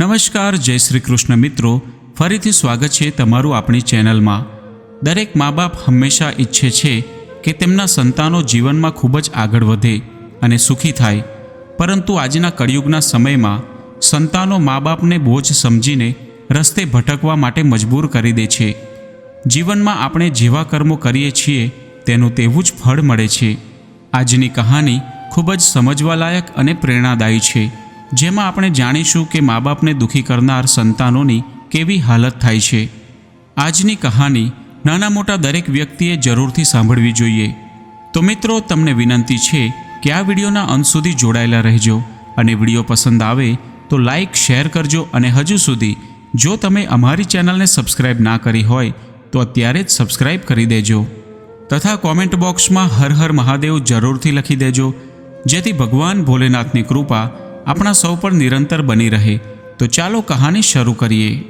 નમસ્કાર, જય શ્રી કૃષ્ણ મિત્રો. ફરીથી સ્વાગત છે તમારું આપણી ચેનલમાં. દરેક મા બાપ હંમેશા ઈચ્છે છે કે તેમના સંતાનો જીવનમાં ખૂબ જ આગળ વધે અને સુખી થાય. પરંતુ આજના કળિયુગના સમયમાં સંતાનો મા બાપને બોજ સમજીને રસ્તે ભટકવા માટે મજબૂર કરી દે છે. જીવનમાં આપણે જેવા કર્મો કરીએ છીએ તેનું તેવું જ ફળ મળે છે. આજની કહાની ખૂબ જ સમજવાલાયક અને પ્રેરણાદાયી છે. જેમાં આપણે જાણીશું કે મા બાપને દુઃખી કરનાર સંતાનોની કેવી હાલત થાય છે. આજની કહાની નાના મોટા દરેક વ્યક્તિએ જરૂરથી સાંભળવી જોઈએ. તો મિત્રો, તમને વિનંતી છે કે આ વિડીયોના અંત સુધી જોડાયેલા રહેજો અને વીડિયો પસંદ આવે તો લાઇક શેર કરજો અને હજુ સુધી જો તમે અમારી ચેનલને સબસ્ક્રાઇબ ના કરી હોય તો અત્યારે જ સબસ્ક્રાઇબ કરી દેજો. તથા કોમેન્ટ બોક્સમાં હર હર મહાદેવ જરૂરથી લખી દેજો. જેથી ભગવાન ભોલેનાથની કૃપા આપણા સૌ પર નિરંતર બની રહે, તો ચાલો કહાની શરૂ કરીએ.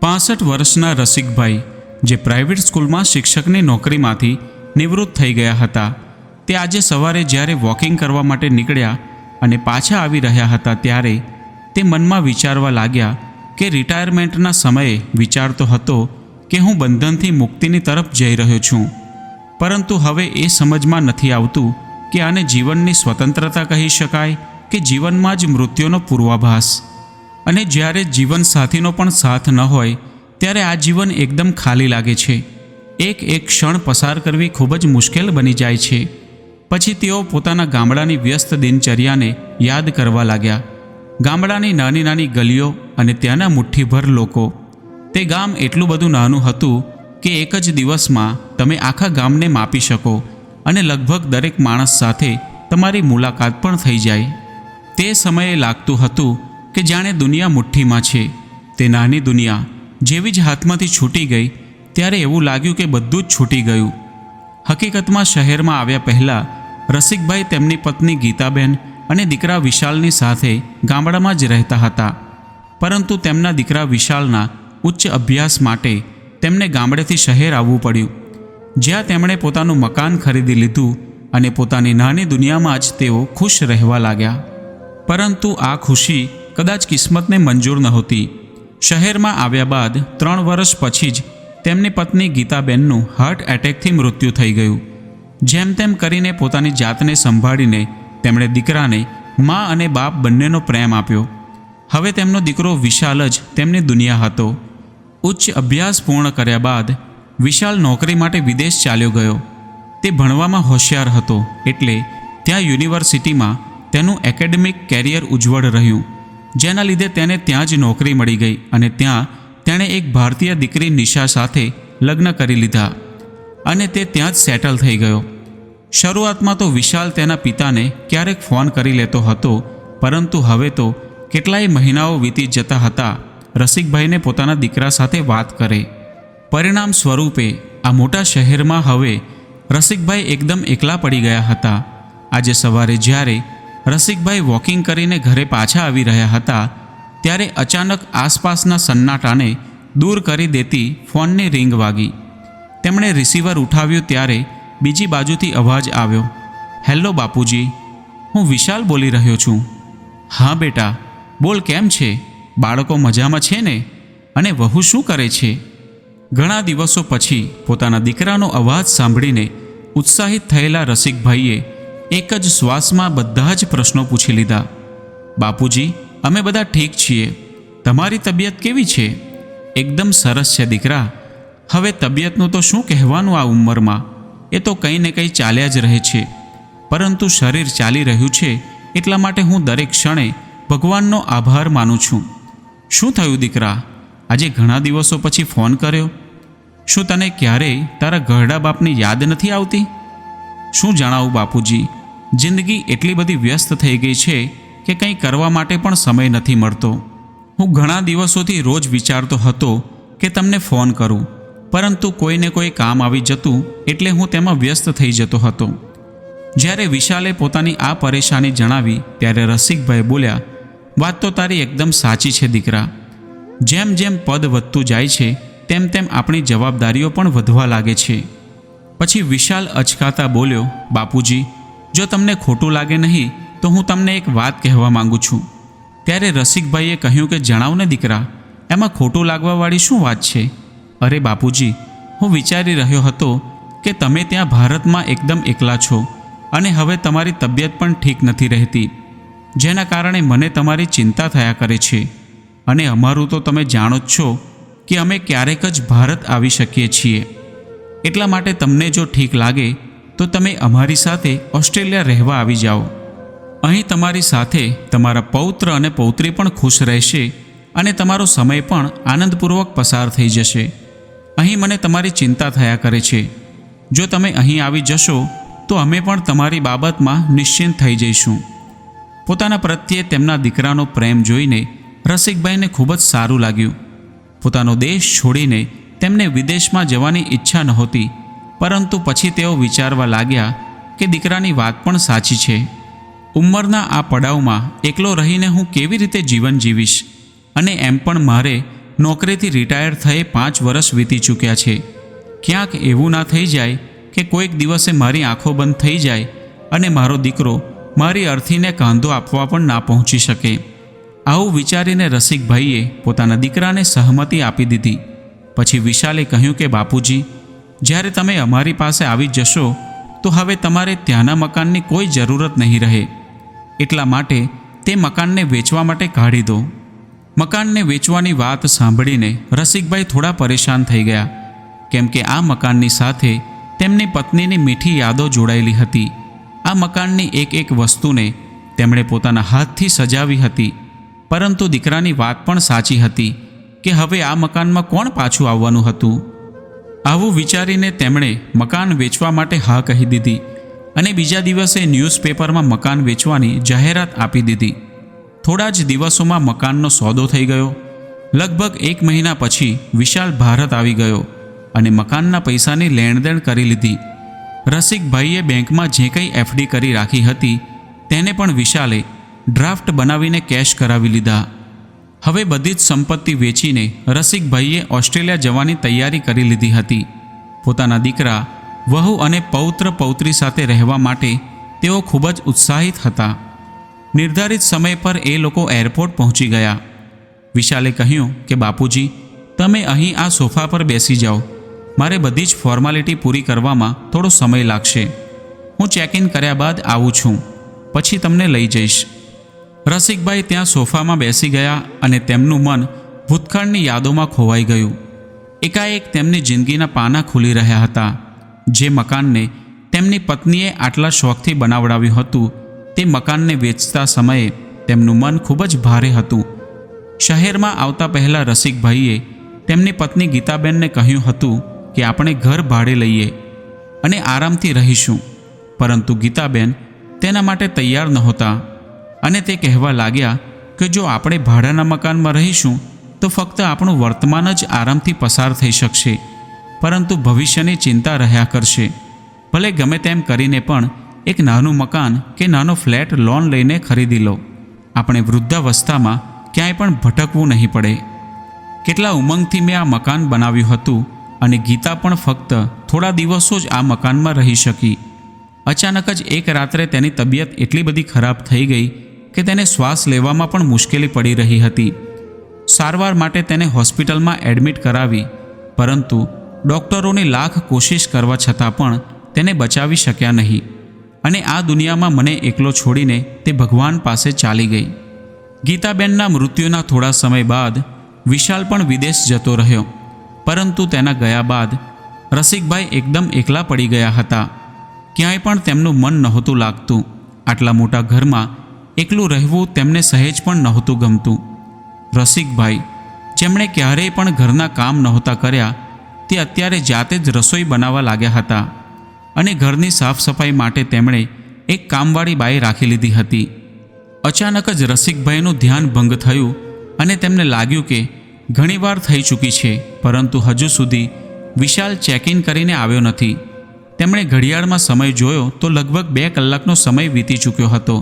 પાસઠ વર્ષના રસિકભાઈ, જે પ્રાઇવેટ સ્કૂલમાં શિક્ષકની નોકરીમાંથી નિવૃત્ત થઈ ગયા હતા, તે આજે સવારે જ્યારે વોકિંગ કરવા માટે નીકળ્યા અને પાછા આવી રહ્યા હતા ત્યારે તે મનમાં વિચારવા લાગ્યા કે રિટાયરમેન્ટના સમયે વિચારતો હતો કે હું બંધનથી મુક્તિની તરફ જઈ રહ્યો છું. પરંતુ હવે એ સમજમાં નથી આવતું કે આને જીવનની સ્વતંત્રતા કહી શકાય કે જીવનમાં જ મૃત્યુનો પૂર્વાભાસ. અને જ્યારે જીવન સાથીનો પણ સાથ ન હોય, ત્યારે આ જીવન એકદમ ખાલી લાગે છે. એક એક ક્ષણ પસાર કરવી ખૂબ જ મુશ્કેલ બની જાય છે. પછી તેઓ પોતાના ગામડાની વ્યસ્ત દિનચર્યાને યાદ કરવા લાગ્યા. ગામડાની નાની નાની ગલીઓ અને ત્યાંના મુઠ્ઠીભર લોકો. તે ગામ એટલું બધું નાનું હતું કે એક જ દિવસમાં તમે આખા ગામને માપી શકો અને લગભગ દરેક માણસ સાથે તમારી મુલાકાત પણ થઈ જાય. તે સમયે લાગતું હતું કે જાણે દુનિયા મુઠ્ઠીમાં છે. તે નાની દુનિયા જેવી જ હાથમાંથી છૂટી ગઈ, ત્યારે એવું લાગ્યું કે બધું જ છૂટી ગયું. હકીકતમાં શહેરમાં આવ્યા પહેલાં રસિકભાઈ તેમની પત્ની ગીતાબેન અને દીકરા વિશાલની સાથે ગામડામાં જ રહેતા હતા. પરંતુ તેમના દીકરા વિશાલના ઉચ્ચ અભ્યાસ માટે તેમને ગામડેથી શહેર આવવું પડ્યું. જ્યાં તેમણે પોતાનું મકાન ખરીદી લીધું અને પોતાની નાની દુનિયામાં જ તેઓ ખુશ રહેવા લાગ્યા. પરંતુ આ ખુશી કદાચ કિસ્મતને મંજૂર નહોતી. શહેરમાં આવ્યા બાદ ત્રણ વર્ષ પછી જ તેમની પત્ની ગીતાબેનનું હાર્ટ એટેકથી મૃત્યુ થઈ ગયું. જેમ તેમ કરીને પોતાની જાતને સંભાળીને તેમણે દીકરાને મા અને બાપ બંનેનો પ્રેમ આપ્યો. હવે તેમનો દીકરો વિશાલ જ તેમની દુનિયા હતો. ઉચ્ચ અભ્યાસ પૂર્ણ કર્યા બાદ વિશાલ નોકરી માટે વિદેશ ચાલ્યો ગયો. તે ભણવામાં હોશિયાર હતો એટલે ત્યાં યુનિવર્સિટીમાં તેનું એકેડેમિક કેરિયર ઉજ્જવળ રહ્યું. જેના લીધે તેને ત્યાં જ નોકરી મળી ગઈ અને ત્યાં તેણે એક ભારતીય દીકરી નિશા સાથે લગ્ન કરી લીધા અને તે ત્યાં જ સેટલ થઈ ગયો. શરૂઆતમાં તો વિશાલ તેના પિતાને ક્યારેક ફોન કરી લેતો હતો, પરંતુ હવે તો કેટલાય મહિનાઓ વીતી જતા હતા, રસિકભાઈને પોતાના દીકરા સાથે વાત કરે. પરિણામ સ્વરૂપે આ મોટા શહેરમાં હવે રસિકભાઈ એકદમ એકલા પડી ગયા હતા. આજે સવારે જ્યારે રસિકભાઈ વોકિંગ કરીને ઘરે પાછા આવી રહ્યા હતા, ત્યારે અચાનક આસપાસના સન્નાટાને દૂર કરી દેતી ફોનની રિંગ વાગી. તેમણે રિસીવર ઉઠાવ્યું ત્યારે બીજી બાજુથી અવાજ આવ્યો, હેલો બાપુજી, હું વિશાલ બોલી રહ્યો છું. હા બેટા, બોલ કેમ છે? બાળકો મજામાં છે ને? અને વહુ શું કરે છે? ઘણા દિવસો પછી પોતાના દીકરાનો અવાજ સાંભળીને ઉત્સાહિત થયેલા રસિકભાઈએ એક જ શ્વાસમાં બધા જ પ્રશ્નો પૂછી લીધા. બાપુજી, અમે બધા ઠીક છીએ. તમારી તબિયત કેવી છે? એકદમ સરસ છે, દીકરા. હવે તબિયતનું તો શું કહેવાનું આ ઉંમરમાં? એ તો કંઈ ને કંઈ ચાલ્યા જ રહે છે. પરંતુ શરીર ચાલી રહ્યું છે, એટલા માટે હું દરેક ક્ષણે ભગવાનનો આભાર માનું છું. શું થયું, દીકરા? આજે ઘણા દિવસો પછી ફોન કર્યો? શું તને ક્યારેય તારા ઘરડા બાપની યાદ નથી આવતી? શું જણાવું, બાપુજી? જિંદગી એટલી બધી વ્યસ્ત થઈ ગઈ છે કે કંઈ કરવા માટે પણ સમય નથી મળતો. હું ઘણા દિવસોથી રોજ વિચારતો હતો કે તમને ફોન કરું, પરંતુ કોઈને કોઈ કામ આવી જતું એટલે હું તેમાં વ્યસ્ત થઈ જતો હતો. જ્યારે વિશાલે પોતાની આ પરેશાની જણાવી ત્યારે રસિકભાઈ બોલ્યા, વાત તો તારી એકદમ સાચી છે દીકરા. જેમ જેમ પદ વધતું જાય છે, તેમ તેમ આપણી જવાબદારીઓ પણ વધવા લાગે છે. પછી વિશાલ અચકાતા બોલ્યો, બાપુજી જો તમને ખોટું લાગે નહીં, તો હું તમને એક વાત કહેવા માંગુ છું. ત્યારે રસિકભાઈએ કહ્યું કે, જણાવ ને દીકરા, એમાં ખોટું લાગવાવાળી શું વાત છે? અરે બાપુજી, હું વિચારી રહ્યો હતો કે તમે ત્યાં ભારતમાં એકદમ એકલા છો અને હવે તમારી તબિયત પણ ઠીક નથી રહેતી, જેના કારણે મને તમારી ચિંતા થયા કરે છે. અને અમારું તો તમે જાણો જ છો કે અમે ક્યારેક જ ભારત આવી શકીએ છીએ. એટલા માટે તમને જો ઠીક લાગે તો તમે અમારી સાથે ઓસ્ટ્રેલિયા રહેવા આવી જાઓ. અહીં તમારી સાથે તમારા પૌત્ર અને પૌત્રી પણ ખુશ રહેશે અને તમારો સમય પણ આનંદપૂર્વક પસાર થઈ જશે. અહીં મને તમારી ચિંતા થયા કરે છે. જો તમે અહીં આવી જશો, તો અમે પણ તમારી બાબતમાં નિશ્ચિંત થઈ જઈશું. પોતાના પ્રત્યે તેમના દીકરાનો પ્રેમ જોઈને રસિકભાઈને ખૂબ જ સારું લાગ્યું. પોતાનો દેશ છોડીને તેમને વિદેશમાં જવાની ઈચ્છા નહોતી. પરંતુ પછી તેઓ વિચારવા લાગ્યા કે દીકરાની વાત પણ સાચી છે. ઉંમરના આ પડાવમાં એકલો રહીને હું કેવી રીતે જીવન જીવીશ? અને એમ પણ મારે નોકરીથી રિટાયર થયે પાંચ વર્ષ વીતી ચૂક્યા છે. ક્યાંક એવું ના થઈ જાય કે કોઈક દિવસે મારી આંખો બંધ થઈ જાય અને મારો દીકરો મારી અર્થીને કાંધો આપવા પણ ના પહોંચી શકે. આવું વિચારીને રસિકભાઈએ પોતાના દીકરાને સહમતી આપી દીધી. પછી વિશાલે કહ્યું કે, બાપુજી જ્યારે તમે અમારી પાસે આવી જશો, તો હવે તમારે ત્યાંના મકાનની કોઈ જરૂરત નહીં રહે. એટલા માટે તે મકાનને વેચવા માટે કાઢી દો. મકાનને વેચવાની વાત સાંભળીને રસિકભાઈ થોડા પરેશાન થઈ ગયા, કેમ કે આ મકાનની સાથે તેમની પત્નીની મીઠી યાદો જોડાયેલી હતી. આ મકાનની એક એક વસ્તુને તેમણે પોતાના હાથથી સજાવી હતી, પરંતુ દીકરાની વાત પણ સાચી હતી કે હવે આ મકાનમાં કોણ પાછું આવવાનું હતું? આવું વિચારીને તેમણે મકાન વેચવા માટે હા કહી દીધી અને બીજા દિવસે ન્યૂઝપેપરમાં મકાન વેચવાની જાહેરાત આપી દીધી. થોડા જ દિવસોમાં મકાનનો સોદો થઈ ગયો. લગભગ એક મહિના પછી વિશાલ ભારત આવી ગયો અને મકાનના પૈસાની લેણદેણ કરી લીધી. રસિકભાઈએ બેંકમાં જે કંઈ એફડી કરી રાખી હતી, તેને પણ વિશાલે ડ્રાફ્ટ બનાવીને કેશ કરાવી લીધા. હવે બધી જ સંપત્તિ વેચીને રસિકભાઈએ ઓસ્ટ્રેલિયા જવાની તૈયારી કરી લીધી હતી. પોતાના દીકરા, વહુ અને પૌત્ર પૌત્રી સાથે રહેવા માટે તેઓ ખૂબ જ ઉત્સાહિત હતા. નિર્ધારિત સમય પર એ લોકો એરપોર્ટ પહોંચી ગયા. વિશાલે કહ્યું કે, બાપુજી, તમે અહીં આ સોફા પર બેસી જાઓ. મારે બધી જ ફોર્માલિટી પૂરી કરવામાં થોડો સમય લાગશે. હું ચેક ઇન કર્યા બાદ આવું છું. પછી તમને લઈ જઈશ. રસિકભાઈ ત્યાં સોફામાં બેસી ગયા અને તેમનું મન ભૂતકાળની યાદોમાં ખોવાઈ ગયું. એકાએક તેમની જિંદગીના પાના ખુલી રહ્યા હતા. જે મકાનને તેમની પત્નીએ આટલા શોખથી બનાવડાવ્યું હતું, તે મકાનને વેચતા સમયે તેમનું મન ખૂબ જ ભારે હતું. શહેરમાં આવતા પહેલાં રસિકભાઈએ તેમની પત્ની ગીતાબેનને કહ્યું હતું કે, આપણે ઘર ભાડે લઈએ અને આરામથી રહીશું. પરંતુ ગીતાબેન તેના માટે તૈયાર નહોતા. અને તે કહેવા લાગ્યા કે જો આપણે ભાડાના મકાનમાં રહીશું, તો ફક્ત આપણું વર્તમાન જ આરામથી પસાર થઈ શકશે, પરંતુ ભવિષ્યની ચિંતા રહ્યા કરશે. ભલે ગમે તેમ કરીને પણ એક નાનું મકાન કે નાનો ફ્લેટ લોન લઈને ખરીદી લો. આપણે વૃદ્ધાવસ્થામાં ક્યાંય પણ ભટકવું નહીં પડે. કેટલા ઉમંગથી મેં આ મકાન બનાવ્યું હતું અને ગીતા પણ ફક્ત થોડા દિવસો જ આ મકાનમાં રહી શકી. અચાનક જ એક રાત્રે તેની તબિયત એટલી બધી ખરાબ થઈ ગઈ કે તેને શ્વાસ લેવામાં પણ મુશ્કેલી પડી રહી હતી. સારવાર માટે તેને હોસ્પિટલમાં એડમિટ કરાવી, પરંતુ ડૉક્ટરોની લાખ કોશિશ કરવા છતાં પણ તેને બચાવી શક્યા નહીં. અને આ દુનિયામાં મને એકલો છોડીને તે ભગવાન પાસે ચાલી ગઈ. ગીતાબેનના મૃત્યુના થોડા સમય બાદ વિશાલ પણ વિદેશ જતો રહ્યો, પરંતુ તેના ગયા બાદ રસિકભાઈ એકદમ એકલા પડી ગયા હતા. ક્યાંય પણ તેમનું મન નહોતું લાગતું. આટલા મોટા ઘરમાં એકલું રહેવું તેમને સહેજ પણ નહોતું ગમતું. રસિકભાઈ, જેમણે ક્યારેય પણ ઘરના કામ નહોતા કર્યા, તે અત્યારે જાતે જ રસોઈ બનાવવા લાગ્યા હતા અને ઘરની સાફ સફાઈ માટે તેમણે એક કામવાળી બાઈ રાખી લીધી હતી. અચાનક જ રસિકભાઈનું ધ્યાન ભંગ થયું અને તેમને લાગ્યું કે ઘણીવાર થઈ ચૂકી છે, પરંતુ હજુ સુધી વિશાલ ચેક ઇન કરીને આવ્યો નથી. તેમણે ઘડિયાળમાં સમય જોયો તો લગભગ બે કલાકનો સમય વીતી ચૂક્યો હતો.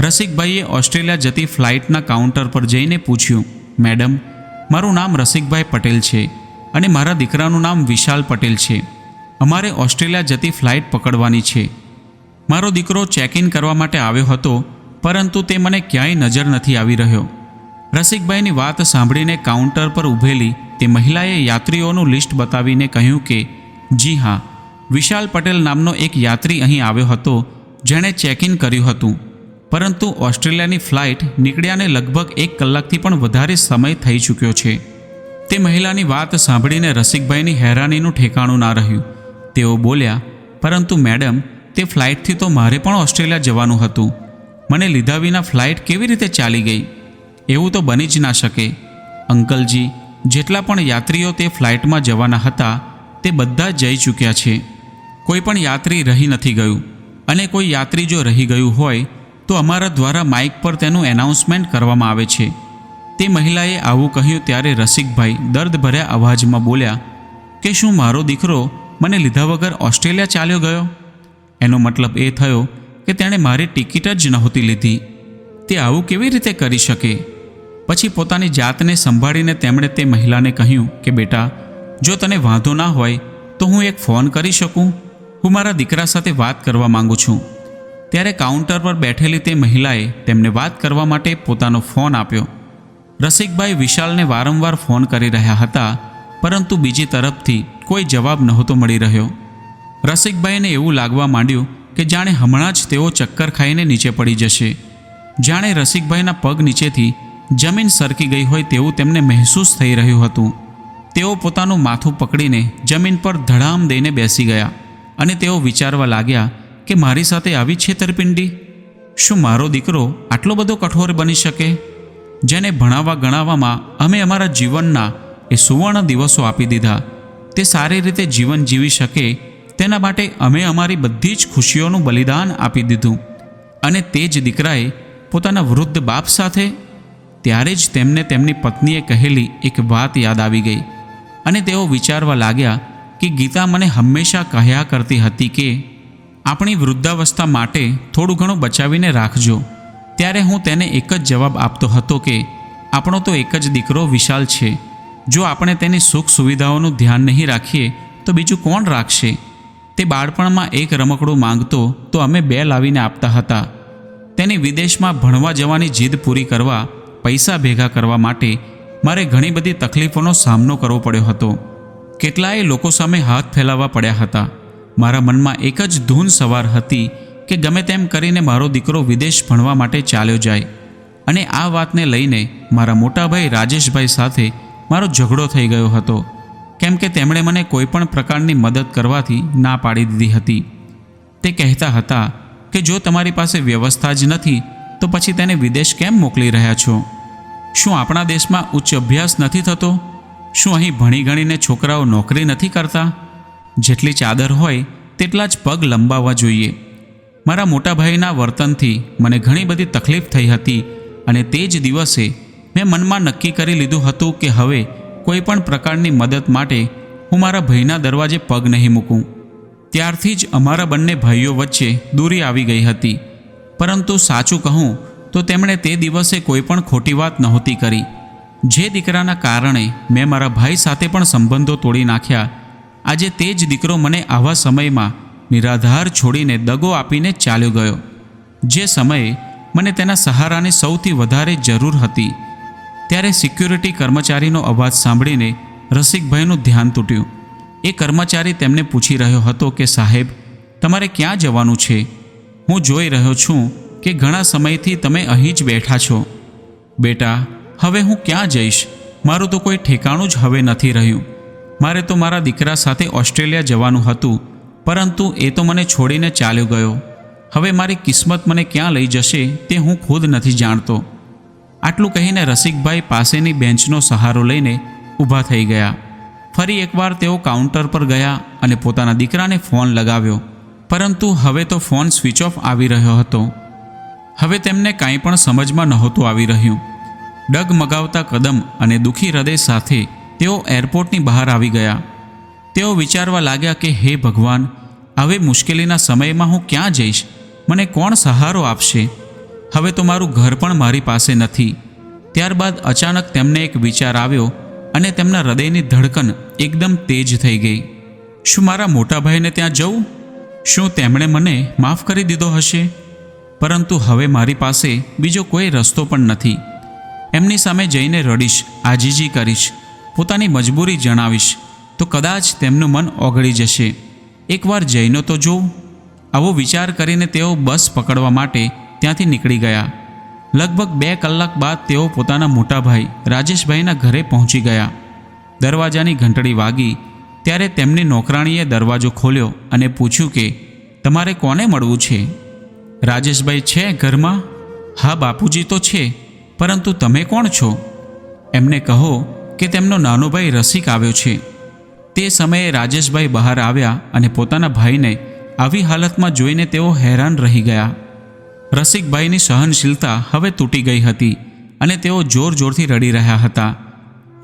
રસિકભાઈએ ઓસ્ટ્રેલિયા જતી ફ્લાઇટના કાઉન્ટર પર જઈને પૂછ્યું, મેડમ, મારું નામ રસિકભાઈ પટેલ છે અને મારા દીકરાનું નામ વિશાલ પટેલ છે. અમારે ઓસ્ટ્રેલિયા જતી ફ્લાઇટ પકડવાની છે. મારો દીકરો ચેક ઇન કરવા માટે આવ્યો હતો, પરંતુ તે મને ક્યાંય નજર નથી આવી રહ્યો. રસિકભાઈની વાત સાંભળીને કાઉન્ટર પર ઊભેલી તે મહિલાએ યાત્રીઓનું લિસ્ટ બતાવીને કહ્યું કે, જી હા, વિશાલ પટેલ નામનો એક યાત્રી અહીં આવ્યો હતો, જેણે ચેક ઇન કર્યું હતું. પરંતુ ઓસ્ટ્રેલિયાની ફ્લાઇટ નીકળ્યાને લગભગ એક કલાકથી પણ વધારે સમય થઈ ચૂક્યો છે. તે મહિલાની વાત સાંભળીને રસિકભાઈની હેરાનીનું ઠેકાણું ના રહ્યું. તેઓ બોલ્યા, પરંતુ મેડમ, તે ફ્લાઇટથી તો મારે પણ ઓસ્ટ્રેલિયા જવાનું હતું. મને લીધા વિના ફ્લાઇટ કેવી રીતે ચાલી ગઈ? એવું તો બની જ ના શકે. અંકલજી, જેટલા પણ યાત્રીઓ તે ફ્લાઇટમાં જવાના હતા, તે બધા જઈ ચૂક્યા છે. કોઈ પણ યાત્રી રહી નથી ગયું. અને કોઈ યાત્રી જો રહી ગયું હોય તો અમારા દ્વારા માઇક પર તેનું એનાઉન્સમેન્ટ કરવામાં આવે છે. તે મહિલાએ આવું કહ્યું ત્યારે રસિકભાઈ દર્દભર્યા અવાજમાં બોલ્યા, કે શું મારો દીકરો મને લીધા વગર ઓસ્ટ્રેલિયા ચાલ્યો ગયો? એનો મતલબ એ થયો કે તેણે મારી ટિકિટ જ નહોતી લીધી. તે આવું કેવી રીતે કરી શકે? પછી પોતાની જાતને સંભાળીને તેમણે તે મહિલાને કહ્યું કે, બેટા, જો તને વાંધો ના હોય, તો હું એક ફોન કરી શકું? હું મારા દીકરા સાથે વાત કરવા માગું છું. ત્યારે કાઉન્ટર પર બેઠેલી તે મહિલાએ તેમને વાત કરવા માટે પોતાનો ફોન આપ્યો. રસિકભાઈ વિશાલને વારંવાર ફોન કરી રહ્યા હતા, પરંતુ બીજી તરફથી કોઈ જવાબ નહોતો મળી રહ્યો. રસિકભાઈને એવું લાગવા માંડ્યું કે જાણે હમણાં જ તેઓ ચક્કર ખાઈને નીચે પડી જશે. જાણે રસિકભાઈના પગ નીચેથી જમીન સરકી ગઈ હોય તેવું તેમને મહેસૂસ થઈ રહ્યું હતું. તેઓ પોતાનું માથું પકડીને જમીન પર ધડામ દઈને બેસી ગયા અને તેઓ વિચારવા લાગ્યા કે મારી સાથે આવી છેતરપિંડી શું મારો દીકરો આટલો બધો કઠોર બની શકે? જેને ભણાવવા ગણાવવામાં અમે અમારા જીવનના એ સુવર્ણ દિવસો આપી દીધા. તે સારી રીતે જીવન જીવી શકે, તેના માટે અમે અમારી બધી જ ખુશીઓનું બલિદાન આપી દીધું. અને તે જ દીકરાએ પોતાના વૃદ્ધ બાપ સાથે ત્યારે જ તેમને તેમની પત્નીએ કહેલી એક વાત યાદ આવી ગઈ. અને તેઓ વિચારવા લાગ્યા કે ગીતા મને હંમેશા કહ્યા કરતી હતી કે આપણી વૃદ્ધાવસ્થા માટે થોડું ઘણું બચાવીને રાખજો. ત્યારે હું તેને એક જ જવાબ આપતો હતો કે, આપણો તો એક જ દીકરો વિશાલ છે. જો આપણે તેની સુખ સુવિધાઓનું ધ્યાન નહીં રાખીએ, તો બીજું કોણ રાખશે? તે બાળપણમાં એક રમકડું માંગતો તો અમે બે લાવીને આપતા હતા. તેની વિદેશમાં ભણવા જવાની જીદ પૂરી કરવા, પૈસા ભેગા કરવા માટે મારે ઘણી બધી તકલીફોનો સામનો કરવો પડ્યો હતો. કેટલાય લોકો સામે હાથ ફેલાવવા પડ્યા હતા. મારા મનમાં એક જ ધૂન સવાર હતી કે ગમે તેમ કરીને મારો દીકરો વિદેશ ભણવા માટે ચાલ્યો જાય અને આ વાતને લઈને મારા મોટાભાઈ રાજેશભાઈ સાથે મારો ઝઘડો થઈ ગયો હતો, કેમ કે તેમણે મને કોઈપણ પ્રકારની મદદ કરવાથી ના પાડી દીધી હતી. તે કહેતા હતા કે જો તમારી પાસે વ્યવસ્થા જ નથી, તો પછી તેને વિદેશ કેમ મોકલી રહ્યા છો? શું આપણા દેશમાં ઉચ્ચ અભ્યાસ નથી થતો? શું અહીં ભણી ગણીને છોકરાઓ નોકરી નથી કરતા? જેટલી ચાદર હોય તેટલા જ પગ લંબાવવા જોઈએ. મારા મોટાભાઈના વર્તનથી મને ઘણી બધી તકલીફ થઈ હતી અને તે જ દિવસે મેં મનમાં નક્કી કરી લીધું હતું કે હવે કોઈ પણ પ્રકારની મદદ માટે હું મારા ભાઈના દરવાજે પગ નહીં મૂકું. ત્યારથી જ અમારા બંને ભાઈઓ વચ્ચે દૂરી આવી ગઈ હતી. પરંતુ સાચું કહું તો તેમણે તે દિવસે કોઈ પણ ખોટી વાત નહોતી કરી. જે દીકરાના કારણે મેં મારા ભાઈ સાથે પણ સંબંધો તોડી નાખ્યા આજે તે જ દીકરો મને આવા સમયમાં નિરાધાર છોડીને દગો આપીને ચાલ્યો ગયો, જે સમયે મને તેના સહારાની સૌથી વધારે જરૂર હતી. ત્યારે સિક્યુરિટી કર્મચારીનો અવાજ સાંભળીને રસિકભાઈનું ધ્યાન તૂટ્યું. એ કર્મચારી તેમને પૂછી રહ્યો હતો કે, સાહેબ, તમારે ક્યાં જવાનું છે? હું જોઈ રહ્યો છું કે ઘણા સમયથી તમે અહીં જ બેઠા છો. બેટા, હવે હું ક્યાં જઈશ? મારું તો કોઈ ઠેકાણું જ હવે નથી રહ્યું. મારે તો મારા દીકરા સાથે ઓસ્ટ્રેલિયા જવાનું હતું, પરંતુ એ તો મને છોડીને ચાલ્યો ગયો. હવે મારી કિસ્મત મને ક્યાં લઈ જશે તે હું ખુદ નથી જાણતો. આટલું કહીને રસિકભાઈ પાસેની બેન્ચનો સહારો લઈને ઊભા થઈ ગયા. ફરી એકવાર તેઓ કાઉન્ટર પર ગયા અને પોતાના દીકરાને ફોન લગાવ્યો, પરંતુ હવે તો ફોન સ્વિચ ઓફ આવી રહ્યો હતો. હવે તેમને કાંઈ પણ સમજમાં નહોતું આવી રહ્યું. ડગમગાવતા કદમ અને દુઃખી હૃદય સાથે તેઓ એરપોર્ટની બહાર આવી ગયા. તેઓ વિચારવા લાગ્યા કે, હે ભગવાન, હવે મુશ્કેલીના સમયમાં હું ક્યાં જઈશ? મને કોણ સહારો આપશે? હવે તો મારું ઘર પણ મારી પાસે નથી. ત્યારબાદ અચાનક તેમને એક વિચાર આવ્યો અને તેમના હૃદયની ધડકન એકદમ તેજ થઈ ગઈ. શું મારા મોટા ભાઈને ત્યાં જવું? શું તેમણે મને માફ કરી દીધો હશે? પરંતુ હવે મારી પાસે બીજો કોઈ રસ્તો પણ નથી. એમની સામે જઈને રડીશ, આજીજી કરીશ. પોતાની મજબૂરી જણાવીશ, તો કદાચ તેમનું મન ઓગળી જશે. એકવાર જઈને તો જોઉં આવો વિચાર કરીને તેઓ બસ પકડવા માટે ત્યાંથી નીકળી ગયા. લગભગ બે કલાક બાદ તેઓ પોતાના મોટા ભાઈ રાજેશભાઈના ઘરે પહોંચી ગયા. દરવાજાની ઘંટડી વાગી, ત્યારે તેમની નોકરાણીએ દરવાજો ખોલ્યો અને પૂછ્યું કે, તમારે કોને મળવું છે? રાજેશભાઈ છે ઘરમાં. હા, બાપુજી તો છે, પરંતુ તમે કોણ છો? એમને કહો કે તેમનો નાનો ભાઈ રસિક આવ્યો છે. તે સમયે રાજેશભાઈ બહાર આવ્યા અને પોતાના ભાઈને આવી હાલતમાં જોઈને તેઓ હેરાન રહી ગયા. રસિકભાઈની સહનશીલતા હવે તૂટી ગઈ હતી અને તેઓ જોર જોરથી રડી રહ્યા હતા.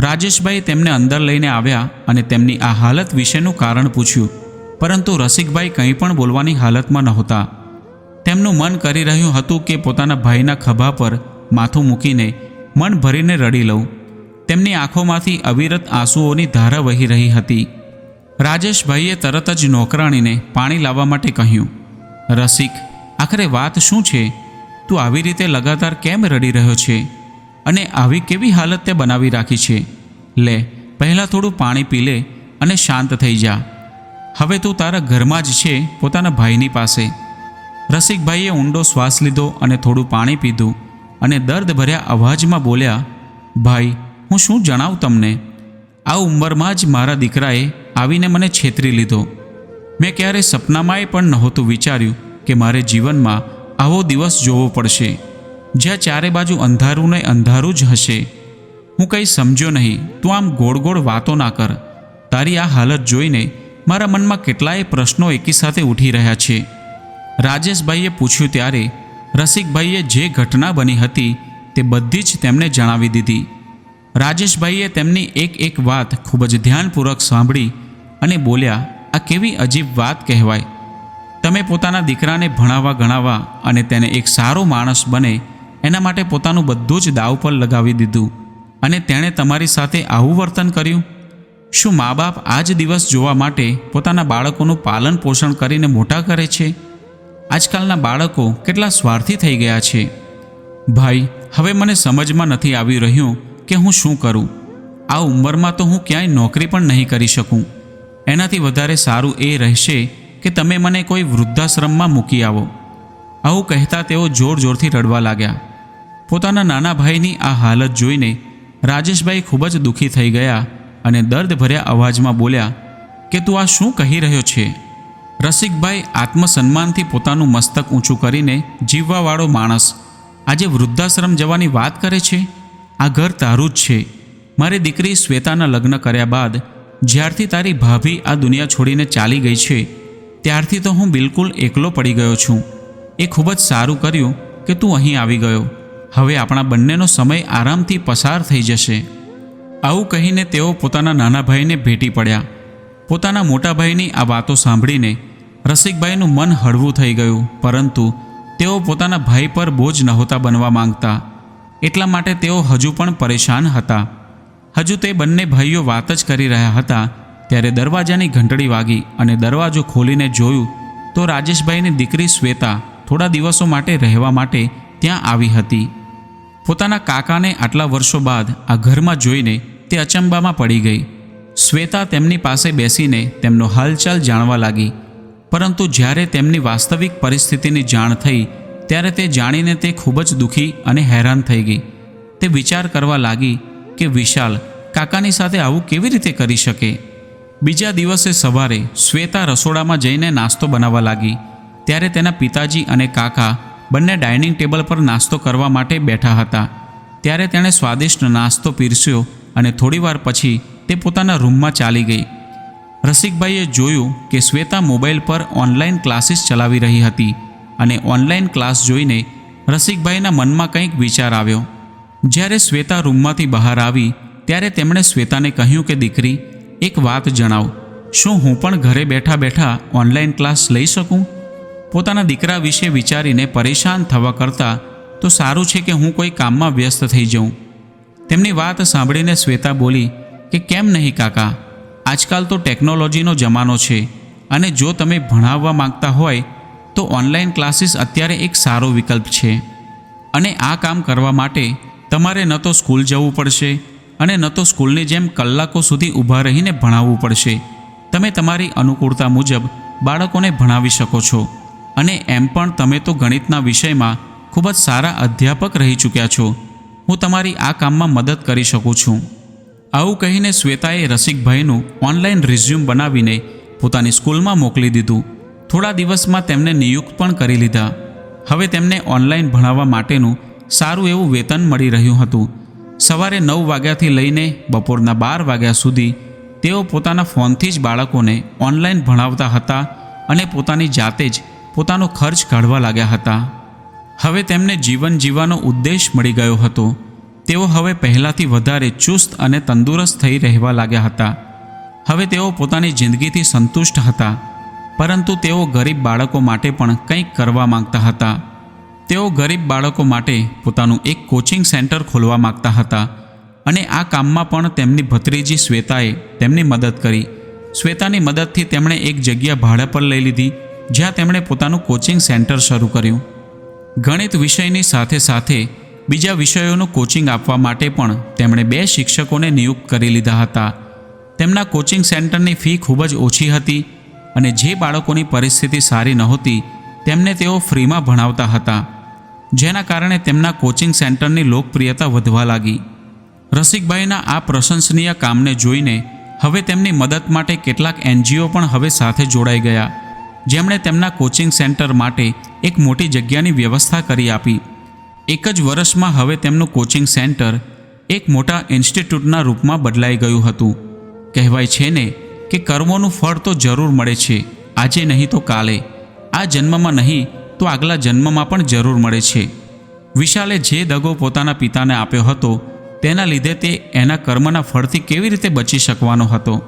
રાજેશભાઈ તેમને અંદર લઈને આવ્યા અને તેમની આ હાલત વિશેનું કારણ પૂછ્યું. પરંતુ રસિકભાઈ કંઈ પણ બોલવાની હાલતમાં નહોતા. તેમનું મન કરી રહ્યું હતું કે પોતાના ભાઈના ખભા પર માથું મૂકીને મન ભરીને રડી લઉં. તેમની આંખોમાંથી અવિરત આંસુઓની ધારા વહી રહી હતી. રાજેશભાઈએ તરત જ નોકરાણીને પાણી લાવવા માટે કહ્યું, રસિક, આખરે વાત શું છે? તું આવી રીતે લગાતાર કેમ રડી રહ્યો છે? અને આવી કેવી હાલત તે બનાવી રાખી છે? લે, પહેલાં થોડું પાણી પી લે અને શાંત થઈ જા. હવે તું તારા ઘરમાં જ છે, પોતાના ભાઈની પાસે. રસિકભાઈએ ઊંડો શ્વાસ લીધો અને થોડું પાણી પીધું અને દર્દભર્યા અવાજમાં બોલ્યા, ભાઈ હું શું જણાવું તમને? આ ઉંમરમાં જ મારા દીકરાએ આવીને મને છેતરી લીધો. મેં ક્યારેય સપનામાંય પણ નહોતું વિચાર્યું કે મારે જીવનમાં આવો દિવસ જોવો પડશે. જ્યાં ચારે બાજુ અંધારું ને અંધારું જ હશે. હું કંઈ સમજ્યો નહીં. તું આમ ગોળ ગોળ વાતો ના કર. તારી આ હાલત જોઈને મારા મનમાં કેટલાય પ્રશ્નો એકી સાથે ઉઠી રહ્યા છે. રાજેશભાઈએ પૂછ્યું ત્યારે, રસિકભાઈએ જે ઘટના બની હતી તે બધી જ તેમને જણાવી દીધી. રાજેશભાઈએ તેમની એક એક વાત ખૂબ જ ધ્યાનપૂર્વક સાંભળી અને બોલ્યા, આ કેવી અજીબ વાત કહેવાય. તમે પોતાના દીકરાને ભણાવવા ગણાવવા અને તેને એક સારો માણસ બને, એના માટે પોતાનું બધું જ દાવ પર લગાવી દીધું અને તેણે તમારી સાથે આવું વર્તન કર્યું? શું મા બાપ આ જ દિવસ જોવા માટે પોતાના બાળકોનું પાલન પોષણ કરીને મોટા કરે છે? આજકાલના બાળકો કેટલા સ્વાર્થી થઈ ગયા છે. ભાઈ, હવે મને સમજમાં નથી આવી રહ્યું કે હું શું કરું? આ ઉંમરમાં તો હું ક્યાંય નોકરી પણ નહીં કરી શકું. એનાથી વધારે સારું એ રહેશે કે તમે મને કોઈ વૃદ્ધાશ્રમમાં મૂકી આવો. આવું કહેતા તેઓ જોર જોરથી રડવા લાગ્યા. પોતાના નાના ભાઈની આ હાલત જોઈને રાજેશભાઈ ખૂબ જ દુઃખી થઈ ગયા અને દર્દભર્યા અવાજમાં બોલ્યા, કે તું આ શું કહી રહ્યો છે? રસિકભાઈ આત્મસન્માનથી પોતાનું મસ્તક ઊંચું કરીને જીવવાવાળો માણસ આજે વૃદ્ધાશ્રમ જવાની વાત કરે છે? આ ઘર તારું જ છે. મારી દીકરી શ્વેતાના લગ્ન કર્યા બાદ જ્યારથી તારી ભાભી આ દુનિયા છોડીને ચાલી ગઈ છે, ત્યારથી તો હું બિલકુલ એકલો પડી ગયો છું. એ ખૂબ જ સારું કર્યું કે તું અહીં આવી ગયો. હવે આપણા બંનેનો સમય આરામથી પસાર થઈ જશે. આવું કહીને તેઓ પોતાના નાના ભાઈને ભેટી પડ્યા. પોતાના મોટા ભાઈની આ વાતો સાંભળીને રસિકભાઈનું મન હળવું થઈ ગયું, પરંતુ તેઓ પોતાના ભાઈ પર બોજ નહોતા બનવા માંગતા. એટલા માટે તેઓ હજુ પણ પરેશાન હતા. હજુ તે બંને ભાઈઓ વાત જ કરી રહ્યા હતા, ત્યારે દરવાજાની ઘંટડી વાગી અને દરવાજો ખોલીને જોયું તો રાજેશભાઈની દીકરી શ્વેતા થોડા દિવસો માટે રહેવા માટે ત્યાં આવી હતી. પોતાના કાકાને આટલા વર્ષો બાદ આ ઘરમાં જોઈને તે અચંબામાં પડી ગઈ. શ્વેતા તેમની પાસે બેસીને તેમનો હાલચાલ જાણવા લાગી, પરંતુ જ્યારે તેમની વાસ્તવિક પરિસ્થિતિની જાણ થઈ ત્યારે તે જાણીને તે ખૂબ જ દુઃખી અને હેરાન થઈ ગઈ. તે વિચાર કરવા લાગી કે વિશાલ, કાકાની સાથે આવું કેવી રીતે કરી શકે? બીજા દિવસે સવારે શ્વેતા રસોડામાં જઈને નાસ્તો બનાવવા લાગી. ત્યારે તેના પિતાજી અને કાકા બંને ડાઇનિંગ ટેબલ પર નાસ્તો કરવા માટે બેઠા હતા. ત્યારે તેણે સ્વાદિષ્ટ નાસ્તો પીરસ્યો અને થોડીવાર પછી તે પોતાના રૂમમાં ચાલી ગઈ. રસિકભાઈએ જોયું કે શ્વેતા મોબાઈલ પર ઓનલાઈન ક્લાસીસ ચલાવી રહી હતી. અને ઓનલાઈન ક્લાસ જોઈને રસિકભાઈના મનમાં કંઈક વિચાર આવ્યો. જ્યારે શ્વેતા રૂમમાંથી બહાર આવી, ત્યારે તેમણે શ્વેતાને કહ્યું કે, દીકરી, એક વાત જણાવ. શું હું પણ ઘરે બેઠા બેઠા ઓનલાઈન ક્લાસ લઈ શકું? પોતાના દીકરા વિશે વિચારીને પરેશાન થવા કરતાં, તો સારું છે કે હું કોઈ કામમાં વ્યસ્ત થઈ જાઉં. તેમની વાત સાંભળીને શ્વેતા બોલી કે, કેમ નહીં કાકા? આજકાલ તો ટેકનોલોજીનો જમાનો છે અને જો તમે ભણાવવા માંગતા હોય તો ઓનલાઈન ક્લાસીસ અત્યારે એક સારો વિકલ્પ છે. અને આ કામ કરવા માટે તમારે ન તો સ્કૂલ જવું પડશે અને ન તો સ્કૂલની જેમ કલાકો સુધી ઊભા રહીને ભણાવવું પડશે. તમે તમારી અનુકૂળતા મુજબ બાળકોને ભણાવી શકો છો. અને એમ પણ તમે તો ગણિતના વિષયમાં ખૂબ જ સારા અધ્યાપક રહી ચૂક્યા છો. હું તમારી આ કામમાં મદદ કરી શકું છું. આવું કહીને શ્વેતાએ રસિકભાઈનું ઓનલાઈન રિઝ્યુમ બનાવીને પોતાની સ્કૂલમાં મોકલી દીધું. થોડા દિવસમાં તેમને નિયુક્ત પણ કરી લીધા. હવે તેમને ઓનલાઈન ભણાવવા માટેનું સારું એવું વેતન મળી રહ્યું હતું. સવારે નવ વાગ્યાથી લઈને બપોરના બાર વાગ્યા સુધી તેઓ પોતાના ફોનથી જ બાળકોને ઓનલાઈન ભણાવતા હતા અને પોતાની જાતે જ પોતાનો ખર્ચ કાઢવા લાગ્યા હતા. હવે તેમને જીવન જીવવાનો ઉદ્દેશ મળી ગયો હતો. તેઓ હવે પહેલાંથી વધારે ચુસ્ત અને તંદુરસ્ત થઈ રહેવા લાગ્યા હતા. હવે તેઓ પોતાની જિંદગીથી સંતુષ્ટ હતા. પરંતુ તેઓ ગરીબ બાળકો માટે પણ કંઈક કરવા માંગતા હતા. તેઓ ગરીબ બાળકો માટે પોતાનું એક કોચિંગ સેન્ટર ખોલવા માંગતા હતા અને આ કામમાં પણ તેમની ભત્રીજી શ્વેતાએ તેમની મદદ કરી. શ્વેતાની મદદથી તેમણે એક જગ્યા ભાડા પર લઈ લીધી, જ્યાં તેમણે પોતાનું કોચિંગ સેન્ટર શરૂ કર્યું. ગણિત વિષયની સાથે સાથે બીજા વિષયોનું કોચિંગ આપવા માટે પણ તેમણે બે શિક્ષકોને નિયુક્ત કરી લીધા હતા. તેમના કોચિંગ સેન્ટરની ફી ખૂબ જ ઓછી હતી અને જે બાળકોની પરિસ્થિતિ સારી નહોતી, તેમને તેઓ ફ્રીમાં ભણાવતા હતા. જેના કારણે તેમના કોચિંગ સેન્ટરની લોકપ્રિયતા વધવા લાગી. રસિકભાઈના આ પ્રશંસનીય કામને જોઈને હવે તેમની મદદ માટે કેટલાક એનજીઓ પણ હવે સાથે જોડાઈ ગયા. જેમણે તેમના કોચિંગ સેન્ટર માટે એક મોટી જગ્યાની વ્યવસ્થા કરી આપી. એક જ વર્ષમાં હવે તેમનું કોચિંગ સેન્ટર એક મોટા ઇન્સ્ટિટ્યૂટના રૂપમાં બદલાઈ ગયું હતું. કહેવાય છે ને કે કર્મોનું ફળ તો જરૂર મળે છે, આજે નહીં તો કાલે. આ જન્મમાં નહીં, તો આગલા જન્મમાં પણ જરૂર મળે છે. વિશાલે જે દગો પોતાના પિતાને આપ્યો હતો, તેના લીધે તે એના કર્મના ફળથી કેવી રીતે બચી શકવાનો હતો?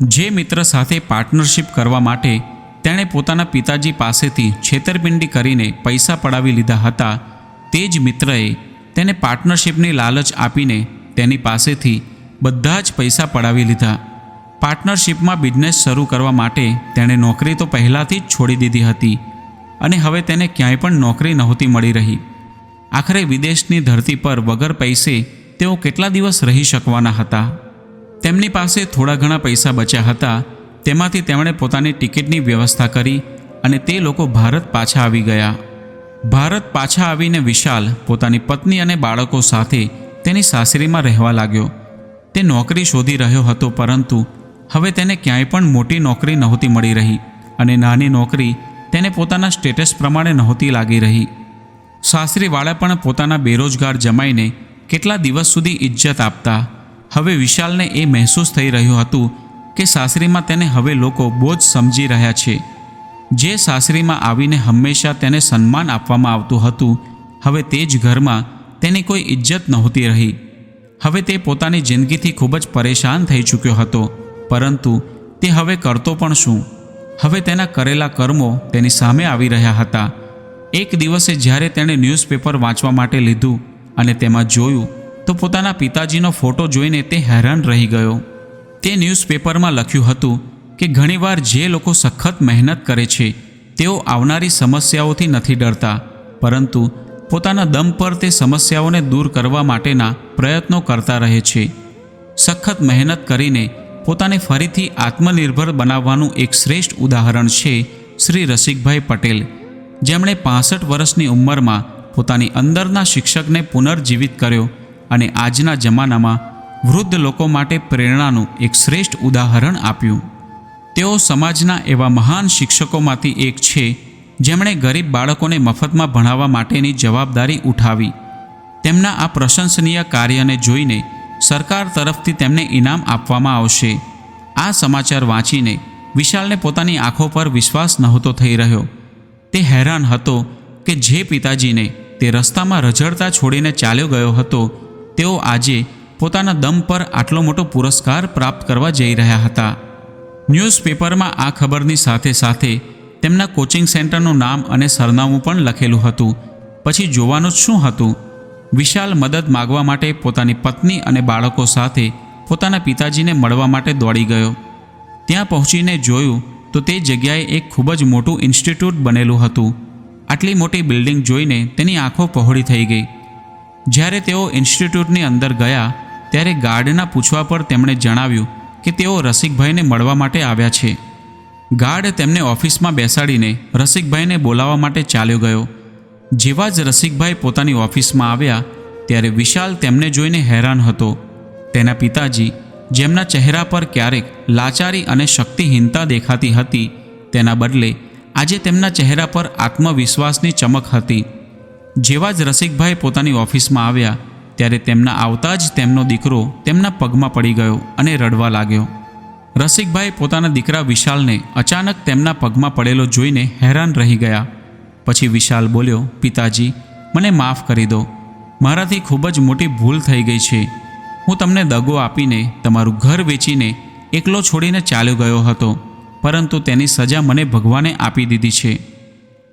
જે મિત્ર સાથે પાર્ટનરશિપ કરવા માટે તેણે પોતાના પિતાજી પાસેથી છેતરપિંડી કરીને પૈસા પડાવી લીધા હતા, તે જ મિત્રએ તેને પાર્ટનરશિપની લાલચ આપીને તેની પાસેથી બધા જ પૈસા પડાવી લીધા. પાર્ટનરશિપમાં બિઝનેસ શરૂ કરવા માટે તેણે નોકરી તો પહેલાંથી જ છોડી દીધી હતી અને હવે તેને ક્યાંય પણ નોકરી નહોતી મળી રહી. આખરે વિદેશની ધરતી પર વગર પૈસે તેઓ કેટલા દિવસ રહી શકવાના હતા? તેમની પાસે થોડા ઘણા પૈસા બચ્યા હતા, તેમાંથી તેમણે પોતાની ટિકિટની વ્યવસ્થા કરી અને તે લોકો ભારત પાછા આવી ગયા. ભારત પાછા આવીને વિશાલ પોતાની પત્ની અને બાળકો સાથે તેની સાસરીમાં રહેવા લાગ્યો. તે નોકરી શોધી રહ્યો હતો પરંતુ હવે તેને ક્યાંય પણ મોટી નોકરી નહોતી મળી રહી અને નાની નોકરી તેને પોતાના સ્ટેટસ પ્રમાણે નહોતી લાગી રહી. સાસરીવાળા પણ પોતાના બેરોજગાર જમાઈને કેટલા દિવસ સુધી ઇજ્જત આપતા. હવે વિશાલને એ મહેસૂસ થઈ રહ્યું હતું કે સાસરીમાં તેને હવે લોકો બોજ સમજી રહ્યા છે. જે સાસરીમાં આવીને હંમેશા તેને સન્માન આપવામાં આવતું હતું, હવે તે જ ઘરમાં તેની કોઈ ઇજ્જત નહોતી રહી. હવે તે પોતાની જિંદગીથી ખૂબ જ પરેશાન થઈ ચૂક્યો હતો. પરંતુ તે હવે કરતો પણ શું? હવે તેના કરેલા કર્મો તેની સામે આવી રહ્યા હતા. એક દિવસે જ્યારે તેણે ન્યૂઝપેપર વાંચવા માટે લીધું અને તેમાં જોયું, તો પોતાના પિતાજીનો ફોટો જોઈને તે હેરાન રહી ગયો. તે ન્યૂઝપેપરમાં લખ્યું હતું કે ઘણીવાર જે લોકો સખત મહેનત કરે છે, તેઓ આવનારી સમસ્યાઓથી નથી ડરતા, પરંતુ પોતાના દમ પર તે સમસ્યાઓને દૂર કરવા માટેના પ્રયત્નો કરતા રહે છે. સખત મહેનત કરીને પોતાને ફરીથી આત્મનિર્ભર બનાવવાનું એક શ્રેષ્ઠ ઉદાહરણ છે શ્રી રસિકભાઈ પટેલ. જેમણે પાસઠ વર્ષની ઉંમરમાં પોતાની અંદરના શિક્ષકને પુનર્જીવિત કર્યો અને આજના જમાનામાં વૃદ્ધ લોકો માટે પ્રેરણાનું એક શ્રેષ્ઠ ઉદાહરણ આપ્યું. તેઓ સમાજના એવા મહાન શિક્ષકોમાંથી એક છે, જેમણે ગરીબ બાળકોને મફતમાં ભણાવવા માટેની જવાબદારી ઉઠાવી. તેમના આ પ્રશંસનીય કાર્યને જોઈને સરકાર તરફથી તેમને ઇનામ આપવામાં આવશે. આ સમાચાર વાંચીને વિશાલને પોતાની આંખો પર વિશ્વાસ નહોતો થઈ રહ્યો. તે હેરાન હતો કે જે પિતાજીને તે રસ્તામાં રઝળતા છોડીને ચાલ્યો ગયો હતો, તેઓ આજે પોતાના દમ પર આટલો મોટો પુરસ્કાર પ્રાપ્ત કરવા જઈ રહ્યા હતા. ન્યૂઝપેપરમાં આ ખબરની સાથે સાથે તેમના કોચિંગ સેન્ટરનું નામ અને સરનામું પણ લખેલું હતું. પછી જોવાનું જ શું હતું? વિશાલ મદદ માગવા માટે પોતાની પત્ની અને બાળકો સાથે પોતાના પિતાજીને મળવા માટે દોડી ગયો. ત્યાં પહોંચીને જોયું તો તે જગ્યાએ એક ખૂબ જ મોટું ઇન્સ્ટિટ્યૂટ બનેલું હતું. આટલી મોટી બિલ્ડિંગ જોઈને તેની આંખો પહોળી થઈ ગઈ. જ્યારે તેઓ ઇન્સ્ટિટ્યૂટની અંદર ગયા, ત્યારે ગાર્ડના પૂછવા પર તેમણે જણાવ્યું કે તેઓ રસિકભાઈને મળવા માટે આવ્યા છે. ગાર્ડ તેમને ઓફિસમાં બેસાડીને રસિકભાઈને બોલાવવા માટે ચાલ્યો ગયો. જેવા જ રસિકભાઈ પોતાની ઓફિસમાં આવ્યા ત્યારે વિશાલ તેમને જોઈને હેરાન હતો. તેના પિતાજી, જેમના ચહેરા પર ક્યારેક લાચારી અને શક્તિહીનતા દેખાતી હતી, તેના બદલે આજે તેમના ચહેરા પર આત્મવિશ્વાસની ચમક હતી. જેવા જ રસિકભાઈ પોતાની ઓફિસમાં આવ્યા ત્યારે તેમના આવતા જ તેમનો દીકરો તેમના પગમાં પડી ગયો અને રડવા લાગ્યો. રસિકભાઈ પોતાના દીકરા વિશાલને અચાનક તેમના પગમાં પડેલો જોઈને હેરાન રહી ગયા. પછી વિશાલ બોલ્યો, પિતાજી, મને માફ કરી દો. મારાથી ખૂબ જ મોટી ભૂલ થઈ ગઈ છે. હું તમને દગો આપીને તમારું ઘર વેચીને એકલો છોડીને ચાલ્યો ગયો હતો, પરંતુ તેની સજા મને ભગવાને આપી દીધી છે.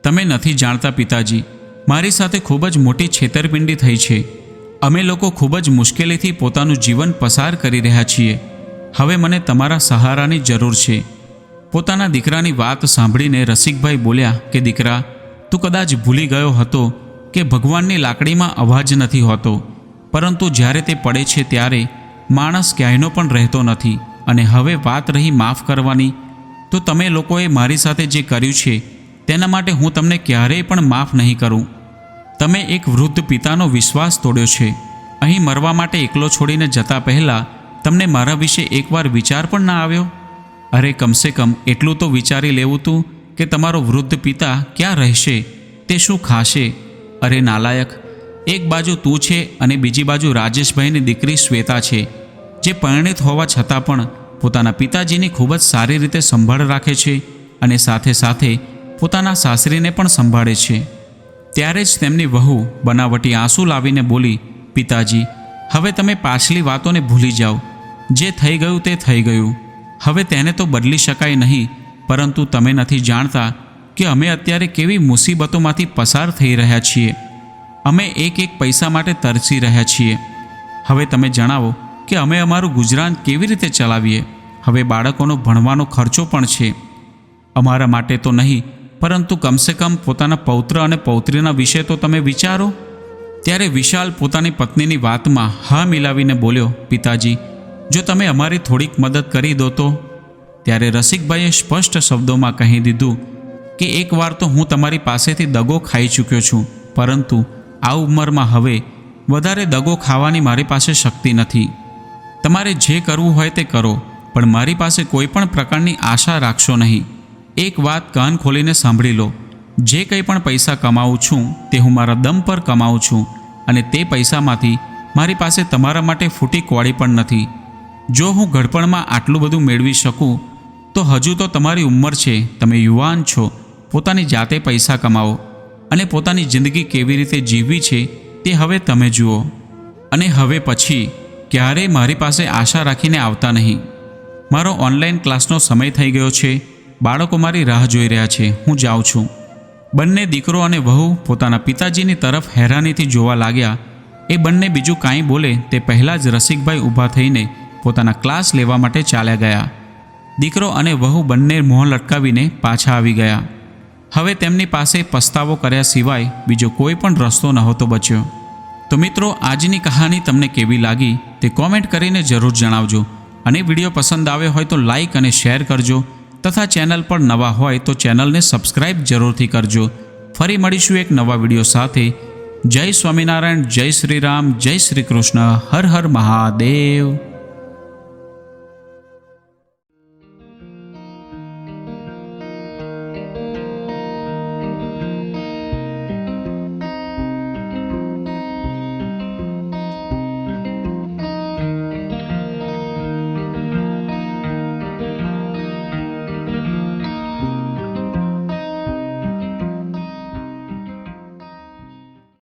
તમે નથી જાણતા પિતાજી, મારી સાથે ખૂબ જ મોટી છેતરપિંડી થઈ છે. અમે લોકો ખૂબ જ મુશ્કેલીથી પોતાનું જીવન પસાર કરી રહ્યા છીએ. હવે મને તમારા સહારાની જરૂર છે. પોતાના દીકરાની વાત સાંભળીને રસિકભાઈ બોલ્યા કે, દીકરા તું કદાચ ભૂલી ગયો હતો કે ભગવાનની લાકડીમાં અવાજ નથી હોતો, પરંતુ જ્યારે તે પડે છે ત્યારે માણસ ક્યાંયનો પણ રહેતો નથી અને હવે વાત રહી માફ કરવાની, તો તમે લોકોએ મારી સાથે જે કર્યું છે, તેના માટે હું તમને ક્યારેય પણ માફ નહીં કરું. તમે એક વૃદ્ધ પિતાનો વિશ્વાસ તોડ્યો છે. અહીં મરવા માટે એકલો છોડીને જતા પહેલાં તમને મારા વિશે એકવાર વિચાર પણ ના આવ્યો? અરે, કમસે કમ એટલું તો વિચારી લેવું તું કે તમારો વૃદ્ધ પિતા ક્યાં રહેશે? તે શું ખાશે? અરે નાલાયક, એક બાજુ તું છે અને બીજી બાજુ રાજેશભાઈની દીકરી શ્વેતા છે, જે પરિણિત હોવા છતાં પણ પોતાના પિતાજીની ખૂબ જ સારી રીતે સંભાળ રાખે છે અને સાથે સાથે પોતાના સાસરીને પણ સંભાળે છે. ત્યારે જ તેમની વહુ બનાવટી આંસુ લાવીને બોલી, પિતાજી, હવે તમે પાછલી વાતોને ભૂલી જાઓ. જે થઈ ગયું તે થઈ ગયું. હવે તેને તો બદલી શકાય નહીં. પરંતુ તમે નથી જાણતા કે અમે અત્યારે કેવી મુસીબતોમાંથી પસાર થઈ રહ્યા છીએ. અમે એક એક પૈસા માટે તરસી રહ્યા છીએ. હવે તમે જણાવો કે અમે અમારું ગુજરાન કેવી રીતે ચલાવીએ? હવે બાળકોનો ભણવાનો ખર્ચો પણ છે. અમારા માટે તો નહીં, પરંતુ કમસે કમ પોતાના પૌત્ર અને પૌત્રીના વિશે તો તમે વિચારો. ત્યારે વિશાલ પોતાની પત્નીની વાતમાં હા મિલાવીને બોલ્યો, પિતાજી, જો તમે અમારી થોડીક મદદ કરી દો તો ત્યારે રસિકભાઈએ સ્પષ્ટ શબ્દોમાં કહી દીધું કે એકવાર તો હું તમારી પાસેથી દગો ખાઈ ચૂક્યો છું, પરંતુ આ ઉંમરમાં હવે વધારે દગો ખાવાની મારી પાસે શક્તિ નથી. તમારે જે કરવું હોય તે કરો, પણ મારી પાસે કોઈ પણ પ્રકારની આશા રાખશો નહીં. એક વાત કાન ખોલીને સાંભળી લો. જે કંઈ પણ પૈસા કમાવું છું, તે હું મારા દમ પર કમાવું છું, અને તે પૈસામાંથી મારી પાસે તમારા માટે ફૂટી કોળી પણ નથી. જો હું ઘડપણમાં આટલું બધું મેળવી શકું તો હજુ તો તમારી ઉંમર છે, તમે યુવાન છો, પોતાની જાતે પૈસા કમાવો અને પોતાની જિંદગી કેવી રીતે જીવવી છે તે હવે તમે જુઓ. અને હવે પછી ક્યારેય મારી પાસે આશા રાખીને આવતા નહીં. મારો ઓનલાઈન ક્લાસનો સમય થઈ ગયો છે, બાળકો મારી રાહ જોઈ રહ્યા છે, હું જાઉં છું. બંને દીકરો અને વહુ પોતાના પિતાજીની તરફ હેરાનીથી જોવા લાગ્યા. એ બંને બીજું કાંઈ બોલે તે પહેલાં જ રસિકભાઈ ઊભા થઈને પોતાના ક્લાસ લેવા માટે ચાલ્યા ગયા. દીકરો અને વહુ બંને મોં લટકાવીને પાછા આવી ગયા. હવે તેમની પાસે પસ્તાવો કર્યા સિવાય બીજો કોઈ પણ રસ્તો નહોતો બચ્યો. તો મિત્રો, આજની કહાની તમને કેવી લાગી તે કોમેન્ટ કરીને જરૂર જણાવજો. અને વીડિયો પસંદ આવ્યો હોય તો લાઈક અને શેર કરજો. તથા ચેનલ પર નવા હોય તો ચેનલને સબસ્ક્રાઇબ જરૂરથી કરજો. ફરી મળીશું એક નવા વીડિયો સાથે. જય સ્વામિનારાયણ, જય શ્રી રામ, જય શ્રી કૃષ્ણ. હર હર મહાદેવ.